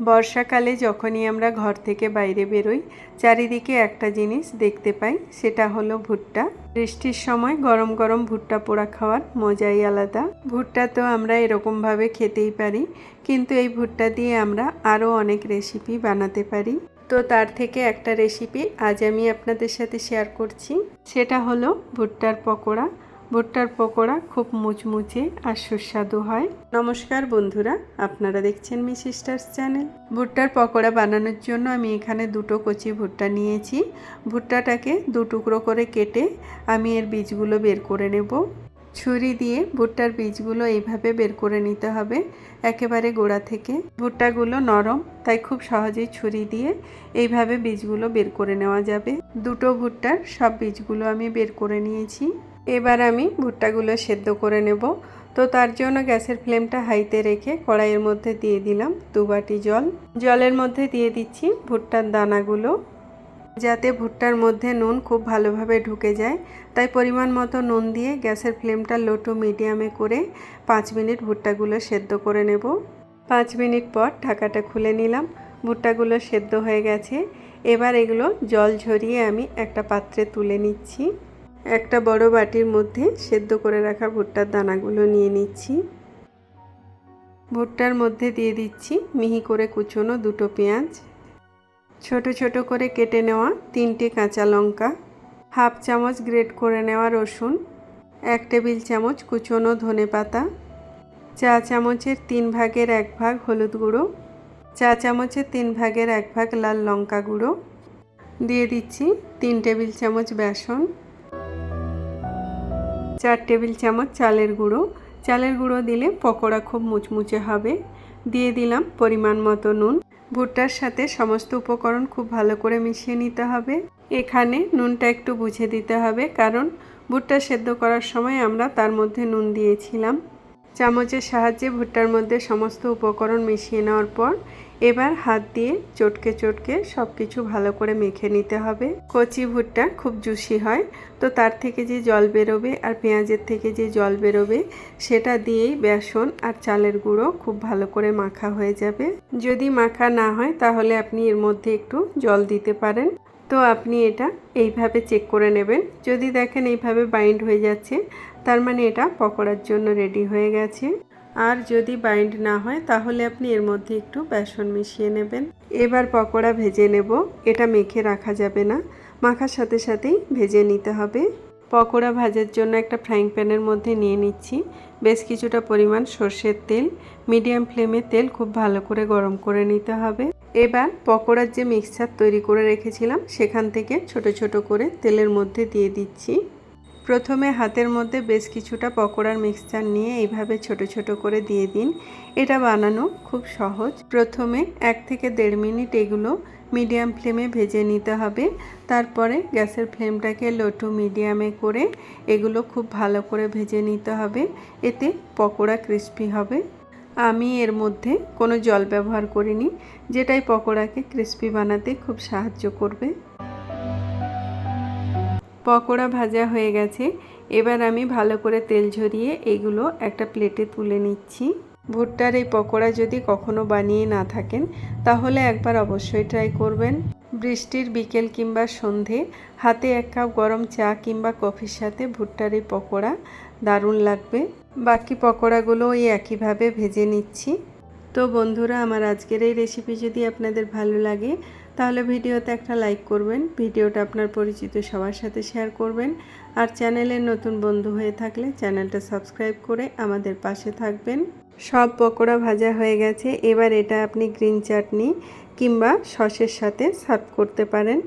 বর্ষাকালে যখনই আমরা ঘর থেকে বাইরে বেরোই, চারিদিকে একটা জিনিস দেখতে পাই, সেটা হলো ভুট্টা। বৃষ্টির সময় গরম গরম ভুট্টা পোড়া খাওয়ার মজাই আলাদা। ভুট্টা তো আমরা এরকমভাবে খেতেই পারি, কিন্তু এই ভুট্টা দিয়ে আমরা আরও অনেক রেসিপি বানাতে পারি। তো তার থেকে একটা রেসিপি আজ আমি আপনাদের সাথে শেয়ার করছি, সেটা হলো ভুট্টার পকোড়া। ভুট্টার পকোড়া খুব মুচমুচে আর সুস্বাদু হয়। নমস্কার বন্ধুরা, আপনারা দেখছেন মি সিস্টার্স চ্যানেল। ভুট্টার পকোড়া বানানোর জন্য আমি এখানে দুটো কচি ভুট্টা নিয়েছি। ভুট্টাটাকে দু টুকরো করে কেটে আমি এর বীজগুলো বের করে নেব। ছুরি দিয়ে ভুট্টার বীজগুলো এইভাবে বের করে নিতে হবে একেবারে গোড়া থেকে। ভুট্টাগুলো নরম, তাই খুব সহজেই ছুরি দিয়ে এইভাবে বীজগুলো বের করে নেওয়া যাবে। দুটো ভুট্টার সব বীজগুলো আমি বের করে নিয়েছি। এবার আমি ভুট্টাগুলো সেদ্ধ করে নেব। তো তার জন্য গ্যাসের ফ্লেমটা হাইতে রেখে কড়াইয়ের মধ্যে দিয়ে দিলাম দু বাটি জল। জলের মধ্যে দিয়ে দিচ্ছি ভুট্টার দানাগুলো। যাতে ভুট্টার মধ্যে নুন খুব ভালোভাবে ঢুকে যায়, তাই পরিমাণ মতো নুন দিয়ে গ্যাসের ফ্লেমটা লো টু মিডিয়ামে করে পাঁচ মিনিট ভুট্টাগুলো সেদ্ধ করে নেব। পাঁচ মিনিট পর ঢাকাটা খুলে নিলাম, ভুট্টাগুলো সেদ্ধ হয়ে গেছে। এবার এগুলো জল ঝরিয়ে আমি একটা পাত্রে তুলে নিচ্ছি। একটা বড় বাটির মধ্যে সেদ্ধ করে রাখা ভুট্টার দানাগুলো নিয়ে নিচ্ছি। ভুট্টার মধ্যে দিয়ে দিচ্ছি মিহি করে কুচোনো দুটো পেঁয়াজ। ছোট ছোট করে কেটে নেওয়া তিনটে কাঁচা লঙ্কা, হাফ চামচ গ্রেট করে নেওয়া রসুন, এক টেবিল চামচ কুচোনো ধনে পাতা, চা চামচের তিন ভাগের এক ভাগ হলুদ গুঁড়ো, চা চামচের তিন ভাগের এক ভাগ লাল লঙ্কা গুঁড়ো। দিয়ে দিচ্ছি তিন টেবিল চামচ বেসন। চার টেবিল চামচ চালের গুঁড়ো। চালের গুঁড়ো দিলে পকোড়া খুব মুচমুচে হবে। দিয়ে দিলাম পরিমাণ মতো নুন। ভুট্টার সাথে সমস্ত উপকরণ খুব ভালো করে মিশিয়ে নিতে হবে। এখানে নুনটা একটু বুঝে দিতে হবে, কারণ ভুট্টা সেদ্ধ করার সময় আমরা তার মধ্যে নুন দিয়েছিলাম। চামচের সাহায্যে ভুট্টার মধ্যে সমস্ত উপকরণ মিশিয়ে নেওয়ার পর এবার হাত দিয়ে চটকে চটকে সব কিছু ভালো করে মেখে নিতে হবে। কচি ভুট্টা খুব জুসি হয়, তো তার থেকে যে জল বেরোবে আর পেঁয়াজের থেকে যে জল বেরোবে, সেটা দিয়েই বেসন আর চালের গুঁড়ো খুব ভালো করে মাখা হয়ে যাবে। যদি মাখা না হয়, তাহলে আপনি এর মধ্যে একটু জল দিতে পারেন। তো আপনি এটা এইভাবে চেক করে নেবেন। যদি দেখেন এইভাবে বাইন্ড হয়ে যাচ্ছে, তার মানে এটা পকোড়ার জন্য রেডি হয়ে গেছে। আর যদি বাইন্ড না হয়, তাহলে আপনি এর মধ্যে একটু বেসন মিশিয়ে নেবেন। এবার পকোড়া ভেজে নেব। এটা মেখে রাখা যাবে না। মাখার সাথে সাথেই ভেজে নিতে হবে। পকোড়া ভাজার জন্য একটা ফ্রাইং প্যানের মধ্যে নিয়ে নিচ্ছি। বেশ কিছুটা পরিমাণ সর্ষের তেল। মিডিয়াম ফ্লেমে তেল খুব ভালো করে গরম করে নিতে হবে। এবার পকোড়ার যে মিক্সচার তৈরি করে রেখেছিলাম, সেখান থেকে ছোট ছোট করে তেলের মধ্যে দিয়ে দিচ্ছি। প্রথমে হাতের মধ্যে বেশ কিছুটা পকোড়ার মিক্সচার নিয়ে এইভাবে ছোট ছোট করে দিয়ে দিন। এটা বানানো খুব সহজ। প্রথমে এক থেকে দেড় মিনিট এগুলো মিডিয়াম ফ্লেমে ভেজে নিতে হবে। তারপরে গ্যাসের ফ্লেমটাকে লো টু মিডিয়ামে করে এগুলো খুব ভালো করে ভেজে নিতে হবে। এতে পকোড়া ক্রিস্পি হবে। আমি এর মধ্যে কোনো জল ব্যবহার করিনি। যেটাই পকোড়াকে ক্রিস্পি বানাতে খুব সাহায্য করবে। পকোড়া ভাজা হয়ে গেছে। এবার আমি ভালো করে তেল ঝরিয়ে এগুলো একটা প্লেটে তুলে নিচ্ছি। ভুট্টার এই পকোড়া যদি কখনো বানিয়ে না থাকেন, তাহলে একবার অবশ্যই ট্রাই করবেন। বৃষ্টির বিকেল কিংবা সন্ধে, হাতে এক কাপ গরম চা কিংবা কফির সাথে ভুট্টার এই পকোড়া দারুণ লাগবে। বাকি পকোড়াগুলো ওই একইভাবে ভেজে নিচ্ছি। তো বন্ধুরা, আমার আজকের এই রেসিপি যদি আপনাদের ভালো লাগে তাহলে ভিডিওতে একটা লাইক করবেন, ভিডিওটা আপনার পরিচিত সবার সাথে শেয়ার করবেন, আর চ্যানেলের নতুন বন্ধু হয়ে থাকলে চ্যানেলটা সাবস্ক্রাইব করে আমাদের পাশে থাকবেন। সব পকোড়া ভাজা হয়ে গেছে, এবার এটা আপনি গ্রিন চাটনি কিংবা সসের সাথে সার্ভ করতে পারেন।